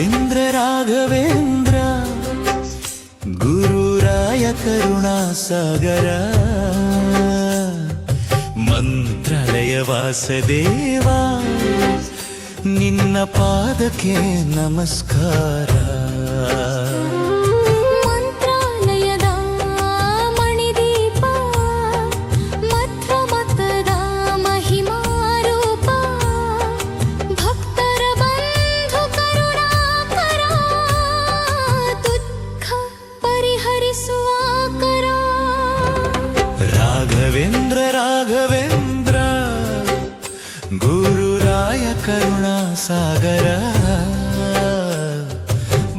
ರಾಘವೇಂದ್ರ ರಾಘವೇಂದ್ರ ಗುರುರಾಯ ಕರುಣಾ ಸಾಗರ ಮಂತ್ರಾಲಯ ವಾಸದೇವ ನಿನ್ನ ಪಾದಕ್ಕೆ ನಮಸ್ಕಾರ. ರಾಘವೇಂದ್ರ ರಾಘವೇಂದ್ರ ಗುರುರಾಯ ಕರುಣಾ ಸಾಗರ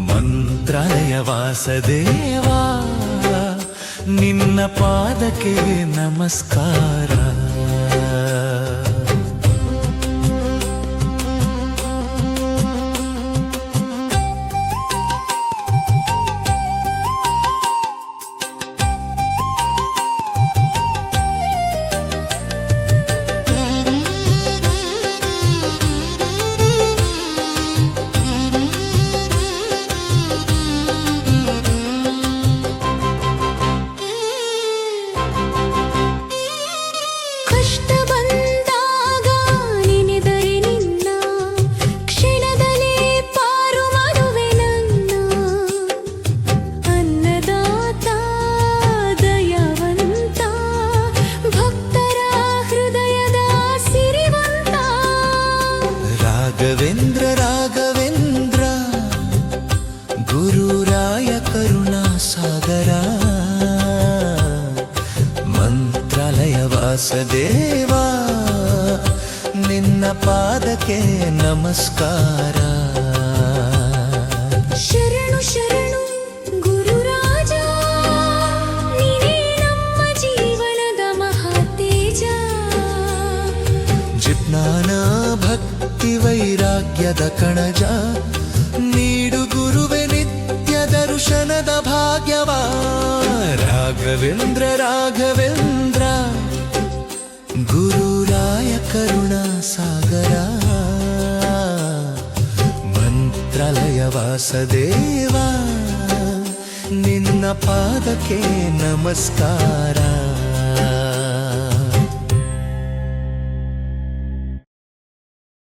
ಮಂತ್ರಾಲಯ ವಾಸದೇವ ನಿನ್ನ ಪಾದಕ್ಕೆ ನಮಸ್ಕಾರ. ರಾಘವೇಂದ್ರ ರಾಘವೇಂದ್ರ ಗುರುರಾಯ ಕರುಣಾ ಸಾಗರ ಮಂತ್ರಾಲಯ ವಾಸದೇವ ನಿನ್ನ ಪಾದಕ್ಕೆ ನಮಸ್ಕಾರ ಶರಣು ಶರಣು ಗುರುರಾಜ ನೀನೇ ನಮ್ಮ ಜೀವನದ ಮಹಾತೇಜ ಜಿಜ್ಞಾನ ಭಕ್ತಿ ವೈರಾಗ್ಯದ ಕಣಜ, ನೀಡು ಗುರುವೆ ನಿತ್ಯ ದರ್ಶನದ ಭಾಗ್ಯವ. ರಾಘವೇಂದ್ರ ರಾಘವೇಂದ್ರ, ಗುರುರಾಯ ಕರುಣಾ ಸಾಗರ. ಮಂತ್ರಾಲಯ ವಾಸದೇವ, ನಿನ್ನ ಪಾದಕ್ಕೆ ನಮಸ್ಕಾರ.